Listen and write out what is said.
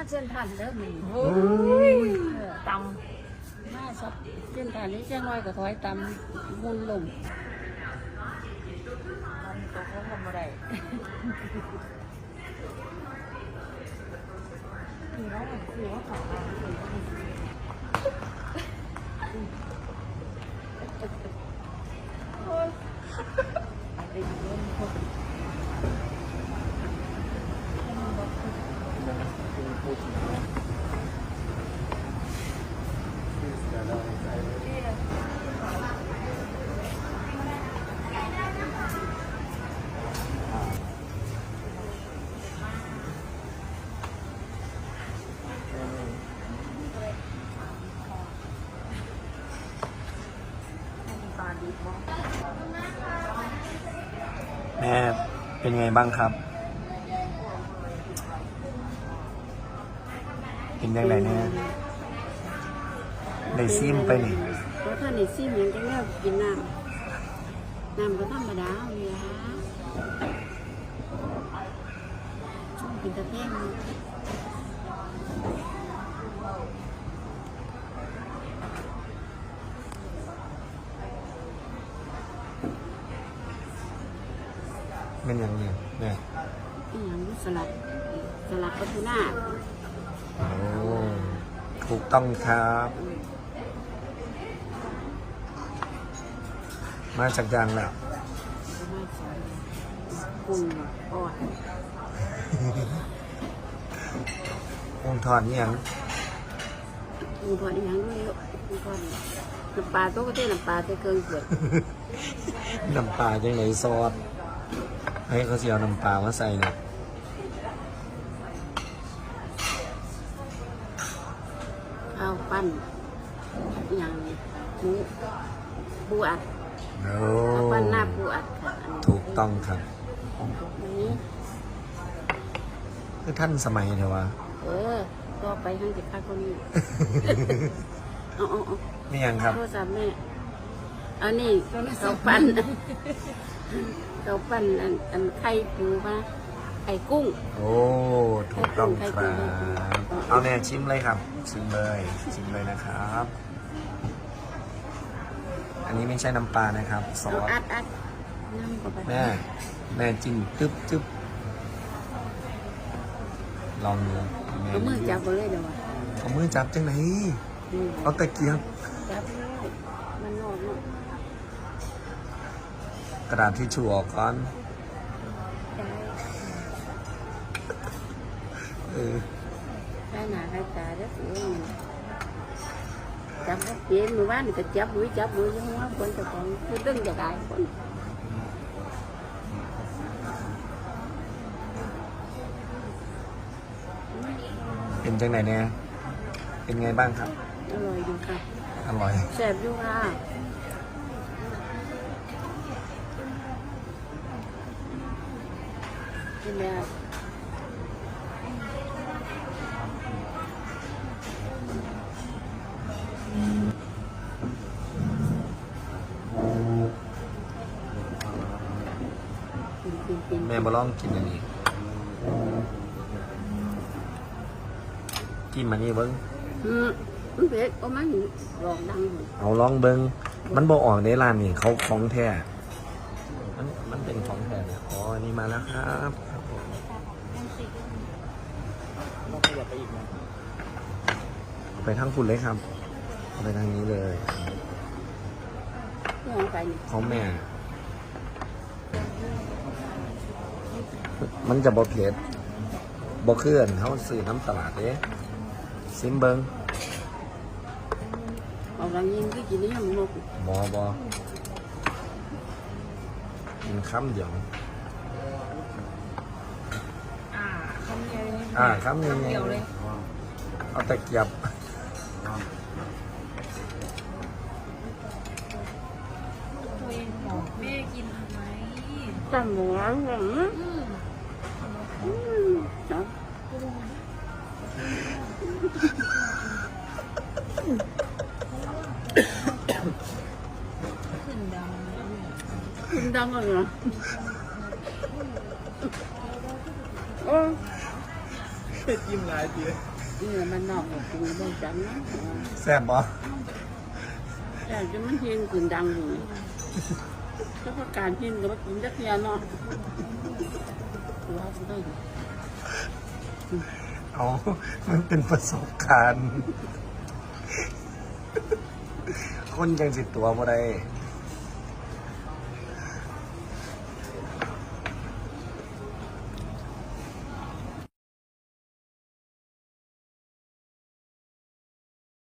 มาเส้นทันเด้อมีโอ้ยตมาสับเส้นทันนี้แจ้งน้อยก็ถอยตำมุนลงำตกลงกันบ่ได้คือว่าคือว่าของเราตาดีมาก แม่เป็นไงบ้างครับ เป็นยังไงเนี่ยได้ซิมไปนี่เพราะท่านในซิมยังจะเลิกกินน้ำน้ำก็ธรรมดาเลยฮะชงกินตะแคง เป็นยังไงเนี่ยอีหยังสลัดสลัดปลาทูน่าโอ้ถูกต้องครับ มาจากยางแล้วสามารถใส่กุ้งอ่อนองทอดนี่ยังกุ้งทอดอีหยังด้วยกุ้งทอดน้ำปลาตัวก็เต้น้ำปลาแต่เกินเกิดน้ำปลาจังไหนซอส ให้เขาเสียวน้ำปลามาใส่เนี่ยข้าวปั้นอหย่างหมูปูอัดโอ้ข้าวปั้นหน้าปูอัดค่ะอันนี้ถูกต้องครับอันนี้คือท่านสมัยเถอะวะเออก็ไปทั้งสิบข้าวคนนี้เอาเอาเอานี่ยังครับโทรศัพท์แม่อันนี้ข้าวปั้น ข้าวปั้นอันอันไข่ปูมาไข่กุ้ง โอ้ถูกต้องครับเอาแน่ชิมเลยครับ ชิมเลยชิมเลยนะครับ อันนี้ไม่ใช่น้ำปลานะครับซอเอาสอัดอัดน้ำเข้าไปแม่แม่จิ้มจึ๊บจึ๊บลองดูแเอามือจับไปเลยเดี๋ยววะเอามือจับจังไหน อืมเอาตะเกียบ กระดาษที่ชูออกก่อนได้เออได้หนาได้ตาได้สิเองจับเย็นมือว่านนี่ก็จับมือจับมือยังว่าคนจะของคือตึ้งจะได้คนเป็นจังไหนเนี่ยเป็นไงบ้างครับ อร่อยอยู่ค่ะ อร่อยแซ่บอยู่ค่ะ กินแล้วกินกินกินแม่บอลองกินอันนี้กินมานี่เบิ้งอืมมันเผ็ดโอ้มันลองดังหมดเอาลองเบิ้งมันบอออกในร้านนี่เขาของแท้มันมันเป็นของแท้เนี่ยอ๋ออันนี่มาแล้วครับครับผม เราขยับ ไปอีกไหมเอาไปทางคุณเลยครับเอาไปทางนี้เลยเพื่อนไปนี่ของแม่ มันจะบอเผ็ดบอเคลื่อนเขาซื้อน้ำตลาดเด้ซิมเบิงออกดังยิงก็กินนี่มันนกบอบอกินคำเดียว อ่าคำเดียวเดียวเลยเอาตะเกียบตัวเองบอกแม่กินทำไมจังหวะหวะอืมอืมเนาะขึ้นดังคุณดังเลยเหรอโอ้ จิ้มหลายทีนี่มันนอกกับกูบ่จังนะแซ่บบ่แต่จะมันเฮียงขึ้นดังอยู่ก็ประการกินก็มากินจักเทียเนาะว่าสิได้เอามันเป็นประสบการณ์ คนยังสิตัวบ่ได้เ